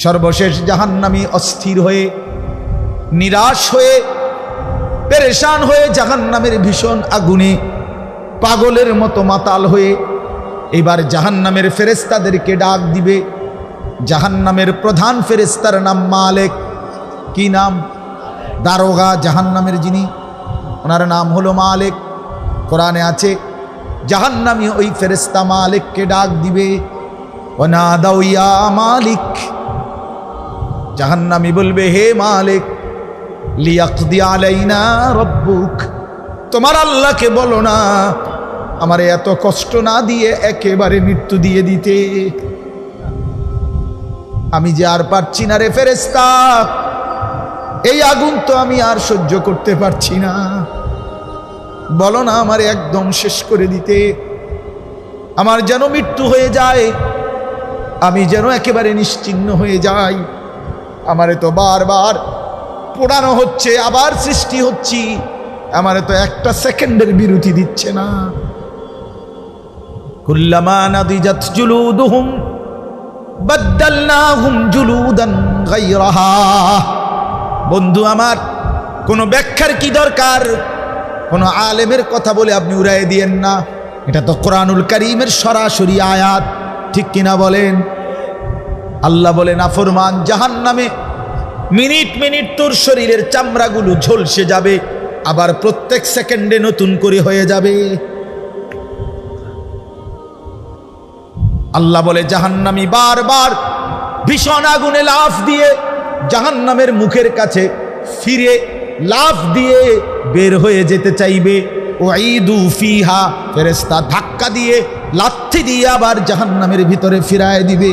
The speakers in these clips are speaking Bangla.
সর্বশেষ জাহান্নামী অস্থির হয়ে, নিরাশ হয়ে, পেরেশান হয়ে জাহান্নামের ভীষণ আগুনে পাগলের মতো মাতাল হয়ে এবার জাহান্নামের ফেরেস্তাদেরকে ডাক দিবে। জাহান্নামের প্রধান ফেরেস্তার নাম মালেক। কি নাম? দারোগা জাহান্নামের যিনি, ওনার নাম হলো মালেক। কোরআনে আছে, জাহান্নামি ওই ফেরেস্তা মালেককে ডাক দিবে। ওনা দাউয়া মালিক। জাহান্নামি বলবে, হে মালিক রব্বুক, তোমার আল্লাহকে বলো না, আমারে এত কষ্ট না দিয়ে একেবারে মৃত্যু দিয়ে দিতে। আমি যে আর পারছি না রে ফেরেস্তা এই আগুন তো আমি আর সহ্য করতে পারছি না। বলো না আমার একদম শেষ করে দিতে। আমার যেন মৃত্যু হয়ে যায়, আমি যেন একেবারে নিশ্চিন্ন হয়ে যাই। আমারে তো বারবার পোড়ানো হচ্ছে, আবার সৃষ্টি হচ্ছি। আমারে তো একটা সেকেন্ডের বিরতি দিচ্ছে না। জুলুদুহুম বন্ধু আমার, কোনো ব্যাখ্যার কি দরকার? কোনো আলেমের কথা বলে আপনি উড়াই দিয়েন না। এটা তো কোরআনুল করিমের সরাসরি আয়াত। ঠিক কিনা বলেন? আল্লাহ বলেন, আফরমান জাহান নামে মিনিট মিনিট তোর শরীরের চামড়াগুলো ঝলসে যাবে, আবার প্রত্যেক সেকেন্ডে নতুন করে হয়ে যাবে। আল্লাহ বলে, জাহান্নামি বারবার ভীষণ আগুনে লাফ দিয়ে জাহান্নামের মুখের কাছে ফিরে লাফ দিয়ে বের হয়ে যেতে চাইবে। ও ঈদু ফিহা ফেরেস্তা ধাক্কা দিয়ে লাথি দিয়ে আবার জাহান্নামের ভিতরে ফিরায় দিবে।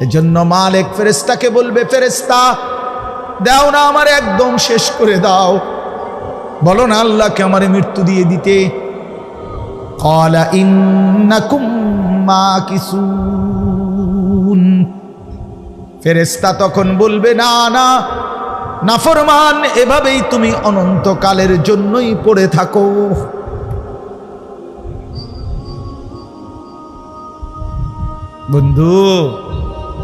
এজন্য মালিক ফেরেস্তাকে বলবে ফেরেস্তা দাও না আমার একদম শেষ করে দাও। বলো না আল্লাহকে আমার মৃত্যু দিয়ে দিতে। কলা ইন্নাকুম মাকিসুন। ফেরেস্তা তখন বলবে, না না, নাফরমান, এভাবেই তুমি অনন্তকালের জন্যই পড়ে থাকো। বন্ধু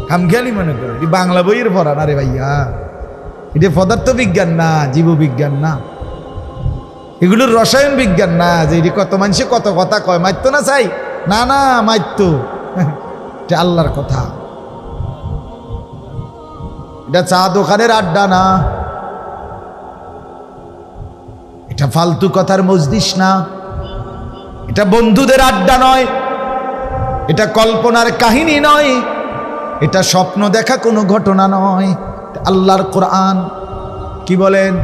খামখেয়ালি মনে করো এটি বাংলা বইয়ের পড়া না রে ভাইয়া। এটা পদার্থ বিজ্ঞান না জীববিজ্ঞান না। এগুলোর রসায়ন বিজ্ঞান না, যে এটি কত মানুষে কত কথা কয় মারতো না চাই? না না মারতো এটা আল্লাহর কথা। এটা চা দোকানের আড্ডা না। এটা ফালতু কথার মজদিস না। এটা বন্ধুদের আড্ডা নয়। এটা কল্পনার কাহিনী নয়। এটা স্বপ্ন দেখা কোনো ঘটনা নয়। আল্লাহর কোরআন, কি বলেন?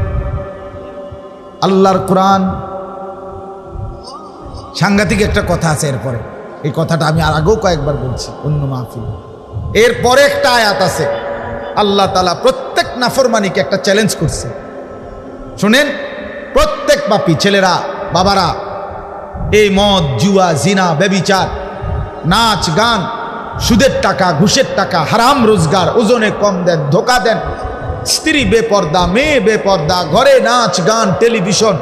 আল্লাহর কোরআন। সাংঘাতিক একটা কথা আছে এরপরে। এই কথাটা আমি আর আগেও কয়েকবার বলছি, অন্য মাহফিল। এরপরে একটা আয়াত আছে। আল্লাহ তালা প্রত্যেক নাফরমানিকে একটা চ্যালেঞ্জ করছে। শোনেন, প্রত্যেক পাপি ছেলেরা, বাবারা, এই মদ, জুয়া, জিনা বেবিচার নাচ, গান সুদের টাকা, ঘুষের টাকা, হারাম রোজগার, ওজনে কম দেন, ধোকা দেন। স্ত্রী বেপর্দা, মেয়ে বেপর্দা, ঘরে নাচ, গান, টেলিভিশন,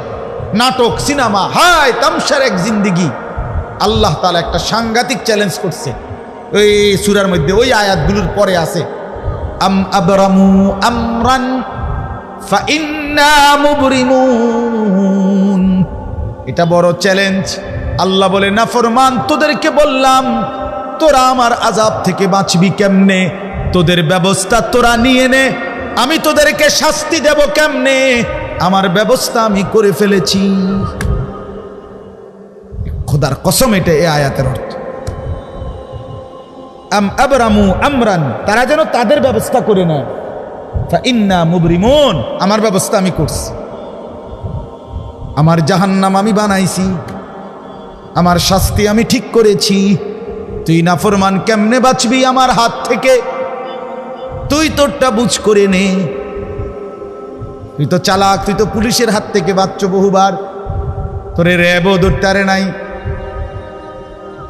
নাটক, সিনেমা, হায়, তামসার এক জিন্দিগি। আল্লাহ তালা একটা সাংঘাতিক চ্যালেঞ্জ করছে। ওই সুরার মধ্যে ওই আয়াতগুলোর পরে আছে, আম আমরান এটা বড় চ্যালেঞ্জ আল্লাহ বলে নাফরমান তোদেরকে বললাম তোরা আমার আজাব থেকে বাঁচবি কেমনে? তোদের ব্যবস্থা তোরা নিয়ে নে। আমি তোদেরকে শাস্তি দেব কেমনে? আমার ব্যবস্থা আমি করে ফেলেছি। খোদার কসম এটা এ আয়াতের অর্থ। আমরান, তারা যেন তাদের ব্যবস্থা করে নেয়। মুবরিমুন, আমার ব্যবস্থা আমি করছি। আমার জাহান্নাম আমি বানাইছি। আমার শাস্তি আমি ঠিক করেছি। তুই নাফরমান কেমনে বাঁচবি আমার হাত থেকে? তুই তোরটা বুঝ করে নে। তুই তো চালাক, তুই তো পুলিশের হাত থেকে বাঁচছ বহুবার। তোরে র্যাবও ধরতে নাই।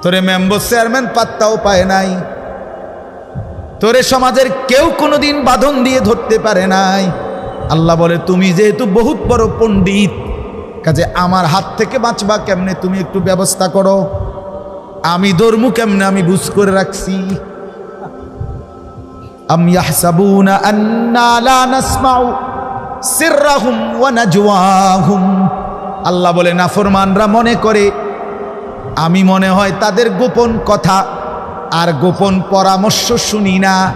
তোরে মেম্বার চেয়ারম্যান পাত্তাও পায় নাই। তোরে সমাজের কেউ কোনোদিন বাঁধন দিয়ে ধরতে পারে নাই। আল্লাহ বলে, তুমি যেহেতু বহুত বড় পণ্ডিত, কাজে আমার হাত থেকে বাঁচবা কেমনে? তুমি একটু ব্যবস্থা করো। আমি ধর্ম কেমনে? আমি বুঝ করে রাখছি। আন্না লা আল্লাহ বলে, নাফরমানরা মনে করে, আমি মনে হয় তাদের গোপন কথা, আর গোপন পরামর্শ শুনি না।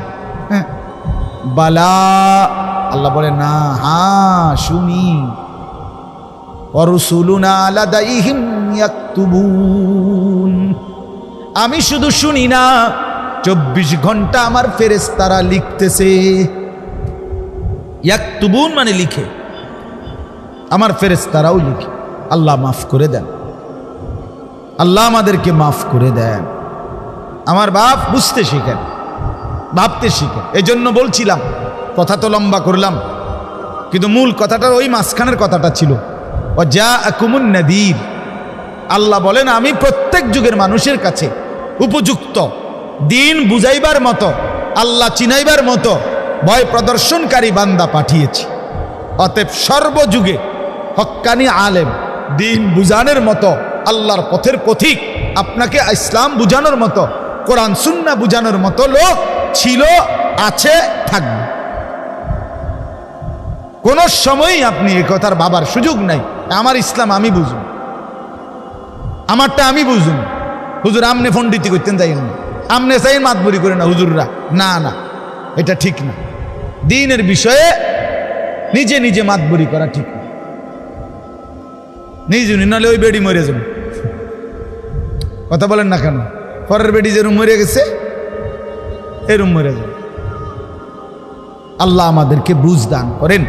হ্যাঁ। বালা। আল্লাহ বলে, না হ্যাঁ শুনি। অরসুলুনা লাদাইহিম ইয়াকতুবুন। আমি শুধু শুনি না, চব্বিশ ঘণ্টা আমার ফেরেশতারা লিখতেছে। ইয়াকতুবুন মানে লিখে। আমার ফেরেশতারাও লিখে। আল্লাহ মাফ করে দেন। আল্লাহ আমাদেরকে মাফ করে দেন। আমার বাপ বুঝতে শিখেন, ভাবতে শিখেন। এই জন্য বলছিলাম, কথা তো লম্বা করলাম, কিন্তু মূল কথাটা ওই মাঝখানের কথাটা ছিল। ও যা কুমুন নদীর। আল্লাহ বলেন, আমি প্রত্যেক যুগের মানুষের কাছে উপযুক্ত। দিন বুঝাইবার মতো, আল্লাহ চিনাইবার মতো ভয় প্রদর্শনকারী বান্দা পাঠিয়েছি। অতএব সর্বযুগে হক্কানি আলেম দিন বুঝানোর মতো, আল্লাহর পথের পথিক, আপনাকে ইসলাম বুঝানোর মতো, কোরআন, সুন্না বুঝানোর মতো লোক ছিল, আছে, থাকবে। কোন সময়ই আপনি এ কথার বাবার সুযোগ নাই। আমার ইসলাম আমি বুঝুন। আমারটা আমি বুঝুন। হুজুর আমনে ফন্ডিতি করতেন যাই না। আমনে চাই মাতবুরি করে না হুজুররা। না না, এটা ঠিক না। দিনের বিষয়ে নিজে নিজে মাতবুরি করা ঠিক না। নিজে নাহলে ওই বেডি মরে যাবে। কথা বলেন না কেন? পরের বেডি যে রুম মরে গেছে এরুম মরে যাবে। আল্লাহ আমাদেরকে বুঝ দান করেন।